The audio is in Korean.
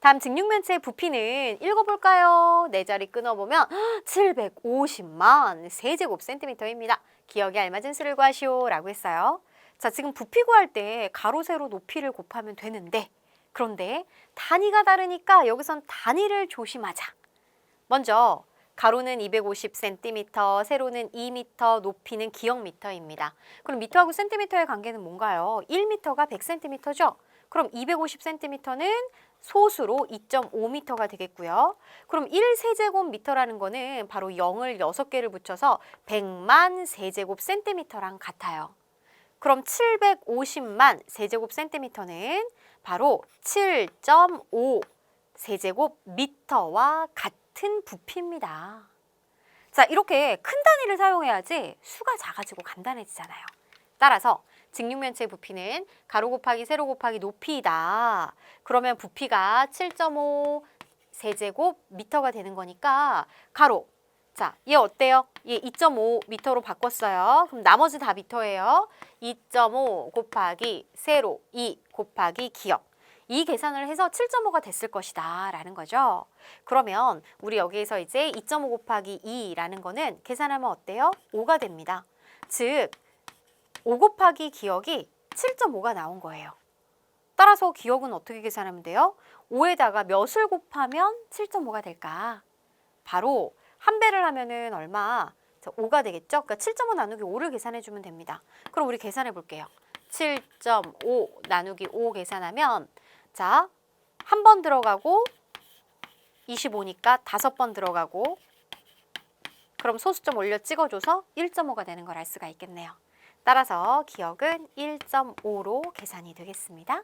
다음 직육면체의 부피는 읽어볼까요? 네 자리 끊어보면 750만 세제곱센티미터입니다. 기억에 알맞은 수를 구하시오 라고 했어요. 자, 지금 부피 구할 때 가로, 세로 높이를 곱하면 되는데 그런데 단위가 다르니까 여기선 단위를 조심하자. 먼저 가로는 250cm, 세로는 2m, 높이는 기억미터입니다. 그럼 미터하고 센티미터의 관계는 뭔가요? 1m가 100cm죠? 그럼 250cm는 소수로 2.5m가 되겠고요. 그럼 1세제곱미터라는 거는 바로 0을 6개를 붙여서 100만 세제곱센티미터랑 같아요. 그럼 750만 세제곱센티미터는 바로 7.5 세제곱미터와 같은 부피입니다. 자, 이렇게 큰 단위를 사용해야지 수가 작아지고 간단해지잖아요. 따라서 직육면체의 부피는 가로 곱하기 세로 곱하기 높이이다. 그러면 부피가 7.5 세제곱 미터가 되는 거니까 가로. 자, 얘 어때요? 얘 2.5 미터로 바꿨어요. 그럼 나머지 다 미터예요. 2.5 곱하기 세로 2 곱하기 기억. 이 계산을 해서 7.5가 됐을 것이다 라는 거죠. 그러면 우리 여기에서 이제 2.5 곱하기 2라는 거는 계산하면 어때요? 5가 됩니다. 즉, 5 곱하기 기억이 7.5가 나온 거예요. 따라서 기억은 어떻게 계산하면 돼요? 5에다가 몇을 곱하면 7.5가 될까? 바로 한 배를 하면은 얼마? 자, 5가 되겠죠? 그러니까 7.5 나누기 5를 계산해 주면 됩니다. 그럼 우리 계산해 볼게요. 7.5 나누기 5 계산하면 자, 한 번 들어가고 25니까 다섯 번 들어가고 그럼 소수점 올려 찍어줘서 1.5가 되는 걸 알 수가 있겠네요. 따라서 기억은 1.5로 계산이 되겠습니다.